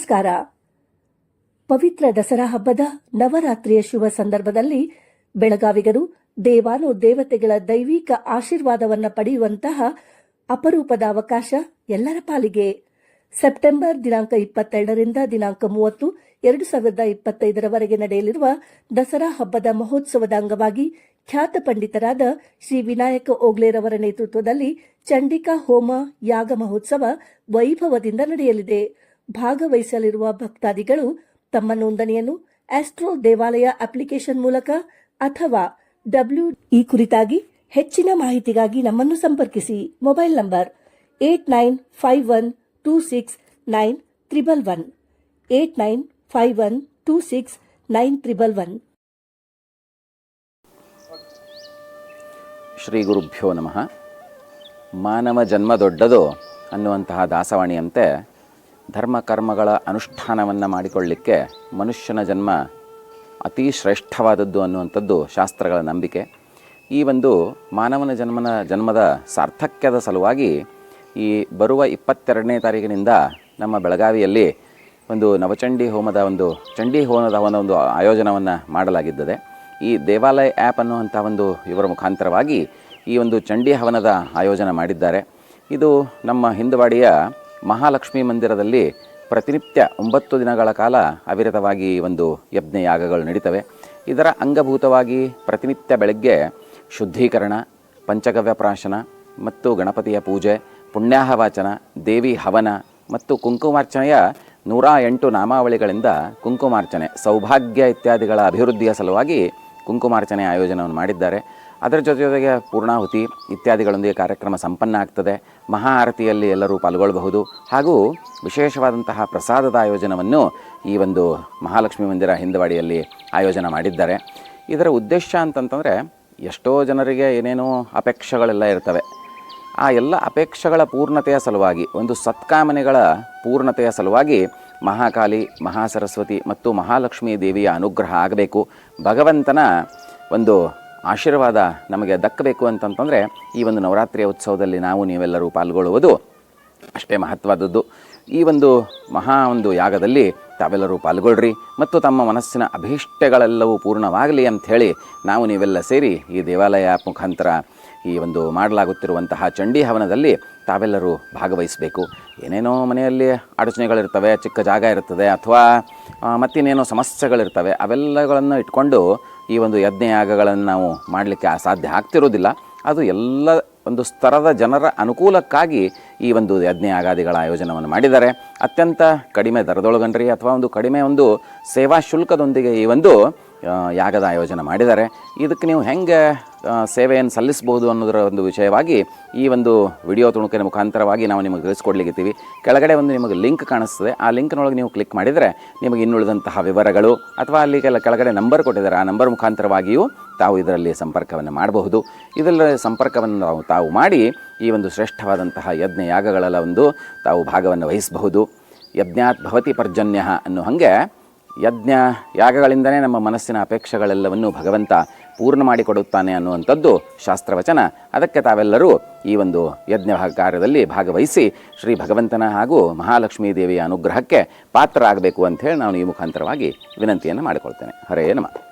ನಮಸ್ಕಾರ. ಪವಿತ್ರ ದಸರಾ ಹಬ್ಬದ ನವರಾತ್ರಿಯ ಶುಭ ಸಂದರ್ಭದಲ್ಲಿ ಬೆಳಗಾವಿಗರು ದೇವಾನು ದೇವತೆಗಳ ದೈವಿಕ ಆಶೀರ್ವಾದವನ್ನ ಪಡೆಯುವಂತಹ ಅಪರೂಪದ ಅವಕಾಶ ಎಲ್ಲರ ಪಾಲಿಗೆ. ಸೆಪ್ಟೆಂಬರ್ ದಿನಾಂಕ ಇಪ್ಪತ್ತೆರಡರಿಂದ ದಿನಾಂಕ ಮೂವತ್ತು ಎರಡು ಸಾವಿರದ ಇಪ್ಪತ್ತೈದರವರೆಗೆ ನಡೆಯಲಿರುವ ದಸರಾ ಹಬ್ಬದ ಮಹೋತ್ಸವದ ಅಂಗವಾಗಿ ಖ್ಯಾತ ಪಂಡಿತರಾದ ಶ್ರೀ ವಿನಾಯಕ ಓಗ್ಲೇರವರ ನೇತೃತ್ವದಲ್ಲಿ ಚಂಡಿಕಾ ಹೋಮ ಯಾಗ ಮಹೋತ್ಸವ ವೈಭವದಿಂದ ನಡೆಯಲಿದೆ. ಭಾಗವಹಿಸಲಿರುವ ಭಕ್ತಾದಿಗಳು ತಮ್ಮ ನೋಂದಣಿಯನ್ನು ಆಸ್ಟ್ರೋ ದೇವಾಲಯ ಅಪ್ಲಿಕೇಶನ್ ಮೂಲಕ ಅಥವಾ ಡಬ್ಲ್ಯೂ ಈ ಕುರಿತಾಗಿ ಹೆಚ್ಚಿನ ಮಾಹಿತಿಗಾಗಿ ನಮ್ಮನ್ನು ಸಂಪರ್ಕಿಸಿ. Mobile number eight nine five one two six nine triple one. Eight nine five one two six nine triple one. Shri ಗುರುಭ್ಯೋ ನಮಃ. ಮಾನವ ಜನ್ಮ ದೊಡ್ಡದು ಅನ್ನುವಂತಹ ದಾಸವಾಣಿಯಂತೆ ಧರ್ಮ ಕರ್ಮಗಳ ಅನುಷ್ಠಾನವನ್ನು ಮಾಡಿಕೊಳ್ಳಿಕ್ಕೆ ಮನುಷ್ಯನ ಜನ್ಮ ಅತಿ ಶ್ರೇಷ್ಠವಾದದ್ದು ಅನ್ನುವಂಥದ್ದು ಶಾಸ್ತ್ರಗಳ ನಂಬಿಕೆ. ಈ ಒಂದು ಮಾನವನ ಜನ್ಮನ ಜನ್ಮದ ಸಾರ್ಥಕ್ಯದ ಸಲುವಾಗಿ ಈ ಬರುವ ಇಪ್ಪತ್ತೆರಡನೇ ತಾರೀಕಿನಿಂದ ನಮ್ಮ ಬೆಳಗಾವಿಯಲ್ಲಿ ಒಂದು ನವಚಂಡಿ ಹೋಮದ ಒಂದು, ಚಂಡಿ ಹೋಮದ ಒಂದು ಆಯೋಜನವನ್ನು ಮಾಡಲಾಗಿದ್ದದೆ. ಈ ದೇವಾಲಯ ಆ್ಯಪ್ ಅನ್ನುವಂಥ ಒಂದು ಇವರ ಮುಖಾಂತರವಾಗಿ ಈ ಒಂದು ಚಂಡಿ ಹವನದ ಆಯೋಜನೆ ಮಾಡಿದ್ದಾರೆ. ಇದು ನಮ್ಮ ಹಿಂದವಾಡಿಯ ಮಹಾಲಕ್ಷ್ಮಿ ಮಂದಿರದಲ್ಲಿ ಪ್ರತಿನಿತ್ಯ ಒಂಬತ್ತು ದಿನಗಳ ಕಾಲ ಅವಿರತವಾಗಿ ಒಂದು ಯಜ್ಞ ಯಾಗಗಳು ನಡೀತವೆ. ಇದರ ಅಂಗಭೂತವಾಗಿ ಪ್ರತಿನಿತ್ಯ ಬೆಳಗ್ಗೆ ಶುದ್ಧೀಕರಣ, ಪಂಚಗವ್ಯ ಪ್ರಾಶನ ಮತ್ತು ಗಣಪತಿಯ ಪೂಜೆ, ಪುಣ್ಯಾಹವಾಚನ, ದೇವಿ ಹವನ ಮತ್ತು ಕುಂಕುಮಾರ್ಚನೆಯ ನೂರ ಎಂಟು ನಾಮಾವಳಿಗಳಿಂದ ಕುಂಕುಮಾರ್ಚನೆ, ಸೌಭಾಗ್ಯ ಇತ್ಯಾದಿಗಳ ಅಭಿವೃದ್ಧಿಯ ಸಲುವಾಗಿ ಕುಂಕುಮಾರ್ಚನೆ ಆಯೋಜನವನ್ನು ಮಾಡಿದ್ದಾರೆ. ಅದರ ಜೊತೆ ಜೊತೆಗೆ ಪೂರ್ಣಾಹುತಿ ಇತ್ಯಾದಿಗಳೊಂದಿಗೆ ಕಾರ್ಯಕ್ರಮ ಸಂಪನ್ನ ಆಗ್ತದೆ. ಮಹಾ ಆರತಿಯಲ್ಲಿ ಎಲ್ಲರೂ ಪಾಲ್ಗೊಳ್ಳಬಹುದು. ಹಾಗೂ ವಿಶೇಷವಾದಂತಹ ಪ್ರಸಾದದ ಆಯೋಜನವನ್ನು ಈ ಒಂದು ಮಹಾಲಕ್ಷ್ಮಿ ಮಂದಿರ ಹಿಂದವಾಡಿಯಲ್ಲಿ ಆಯೋಜನೆ ಮಾಡಿದ್ದಾರೆ. ಇದರ ಉದ್ದೇಶ ಅಂತಂತಂದರೆ ಎಷ್ಟೋ ಜನರಿಗೆ ಏನೇನೋ ಅಪೇಕ್ಷೆಗಳೆಲ್ಲ ಇರ್ತವೆ. ಆ ಎಲ್ಲ ಅಪೇಕ್ಷೆಗಳ ಪೂರ್ಣತೆಯ ಸಲುವಾಗಿ, ಒಂದು ಸತ್ಕಾಮನೆಗಳ ಪೂರ್ಣತೆಯ ಸಲುವಾಗಿ ಮಹಾಕಾಲಿ ಮಹಾಸರಸ್ವತಿ ಮತ್ತು ಮಹಾಲಕ್ಷ್ಮೀ ದೇವಿಯ ಅನುಗ್ರಹ ಆಗಬೇಕು. ಭಗವಂತನ ಒಂದು ಆಶೀರ್ವಾದ ನಮಗೆ ದಕ್ಕಬೇಕು ಅಂತಂತಂದರೆ ಈ ಒಂದು ನವರಾತ್ರಿಯ ಉತ್ಸವದಲ್ಲಿ ನಾವು ನೀವೆಲ್ಲರೂ ಪಾಲ್ಗೊಳ್ಳುವುದು ಅಷ್ಟೇ ಮಹತ್ವದದ್ದು ಈ ಒಂದು ಮಹಾ ಒಂದು ಯಾಗದಲ್ಲಿ ತಾವೆಲ್ಲರೂ ಪಾಲ್ಗೊಳ್ರಿ ಮತ್ತು ತಮ್ಮ ಮನಸ್ಸಿನ ಅಭೀಷ್ಟಗಳೆಲ್ಲವೂ ಪೂರ್ಣವಾಗಲಿ ಅಂಥೇಳಿ ನಾವು ನೀವೆಲ್ಲ ಸೇರಿ ಈ ದೇವಾಲಯ ಮುಖಾಂತರ ಈ ಒಂದು ಮಾಡಲಾಗುತ್ತಿರುವಂತಹ ಚಂಡಿ ಹವನದಲ್ಲಿ ತಾವೆಲ್ಲರೂ ಭಾಗವಹಿಸಬೇಕು. ಏನೇನೋ ಮನೆಯಲ್ಲಿ ಅಡಚಣೆಗಳಿರ್ತವೆ ಚಿಕ್ಕ ಜಾಗ ಇರ್ತದೆ ಅಥವಾ ಮತ್ತಿನ್ನೇನೋ ಸಮಸ್ಯೆಗಳಿರ್ತವೆ, ಅವೆಲ್ಲಗಳನ್ನು ಇಟ್ಕೊಂಡು ಈ ಒಂದು ಯಜ್ಞಯಾಗಗಳನ್ನು ನಾವು ಮಾಡಲಿಕ್ಕೆ ಸಾಧ್ಯ ಆಗ್ತಿರೋದಿಲ್ಲ. ಅದು ಎಲ್ಲ ಒಂದು ಸ್ತರದ ಜನರ ಅನುಕೂಲಕ್ಕಾಗಿ ಈ ಒಂದು ಯಜ್ಞಯಾಗಾದಿಗಳ ಆಯೋಜನವನ್ನು ಮಾಡಿದ್ದಾರೆ. ಅತ್ಯಂತ ಕಡಿಮೆ ದರದೊಳಗನ್ರಿ ಅಥವಾ ಒಂದು ಕಡಿಮೆ ಒಂದು ಸೇವಾ ಶುಲ್ಕದೊಂದಿಗೆ ಈ ಒಂದು ಯಾಗದ ಆಯೋಜನೆ ಮಾಡಿದ್ದಾರೆ. ಇದಕ್ಕೆ ನೀವು ಹೆಂಗೆ ಸೇವೆಯನ್ನು ಸಲ್ಲಿಸಬಹುದು ಅನ್ನೋದರ ಒಂದು ವಿಷಯವಾಗಿ ಈ ಒಂದು ವಿಡಿಯೋ ತುಣುಕಿನ ಮುಖಾಂತರವಾಗಿ ನಾವು ನಿಮಗೆ ತಿಳಿಸ್ಕೊಡ್ಲಿಕ್ಕಿದ್ದೀವಿ. ಕೆಳಗಡೆ ಒಂದು ನಿಮಗೆ ಲಿಂಕ್ ಕಾಣಿಸ್ತದೆ. ಆ ಲಿಂಕ್ನೊಳಗೆ ನೀವು ಕ್ಲಿಕ್ ಮಾಡಿದರೆ ನಿಮಗೆ ಇನ್ನುಳಿದಂತಹ ವಿವರಗಳು ಅಥವಾ ಅಲ್ಲಿ ಕೆಳಗಡೆ ನಂಬರ್ ಕೊಟ್ಟಿದ್ದಾರೆ. ಆ ನಂಬರ್ ಮುಖಾಂತರವಾಗಿಯೂ ತಾವು ಇದರಲ್ಲಿ ಸಂಪರ್ಕವನ್ನು ಮಾಡಬಹುದು. ಇದರಲ್ಲಿ ಸಂಪರ್ಕವನ್ನು ನಾವು ತಾವು ಮಾಡಿ ಈ ಒಂದು ಶ್ರೇಷ್ಠವಾದಂತಹ ಯಜ್ಞ ಯಾಗಗಳೆಲ್ಲ ಒಂದು ತಾವು ಭಾಗವನ್ನು ವಹಿಸಬಹುದು. ಯಜ್ಞಾತ್ ಭವತಿ ಪರ್ಜನ್ಯ ಅನ್ನೋ ಹಾಗೆ ಯಜ್ಞ ಯಾಗಗಳಿಂದನೇ ನಮ್ಮ ಮನಸ್ಸಿನ ಅಪೇಕ್ಷೆಗಳೆಲ್ಲವನ್ನು ಭಗವಂತ ಪೂರ್ಣ ಮಾಡಿಕೊಡುತ್ತಾನೆ ಅನ್ನುವಂಥದ್ದು ಶಾಸ್ತ್ರವಚನ. ಅದಕ್ಕೆ ತಾವೆಲ್ಲರೂ ಈ ಒಂದು ಯಜ್ಞ ಕಾರ್ಯದಲ್ಲಿ ಭಾಗವಹಿಸಿ ಶ್ರೀ ಭಗವಂತನ ಹಾಗೂ ಮಹಾಲಕ್ಷ್ಮೀ ದೇವಿಯ ಅನುಗ್ರಹಕ್ಕೆ ಪಾತ್ರರಾಗಬೇಕು ಅಂಥೇಳಿ ನಾನು ಈ ಮುಖಾಂತರವಾಗಿ ವಿನಂತಿಯನ್ನು ಮಾಡಿಕೊಳ್ತೇನೆ. ಹರೇ ನಮಃ.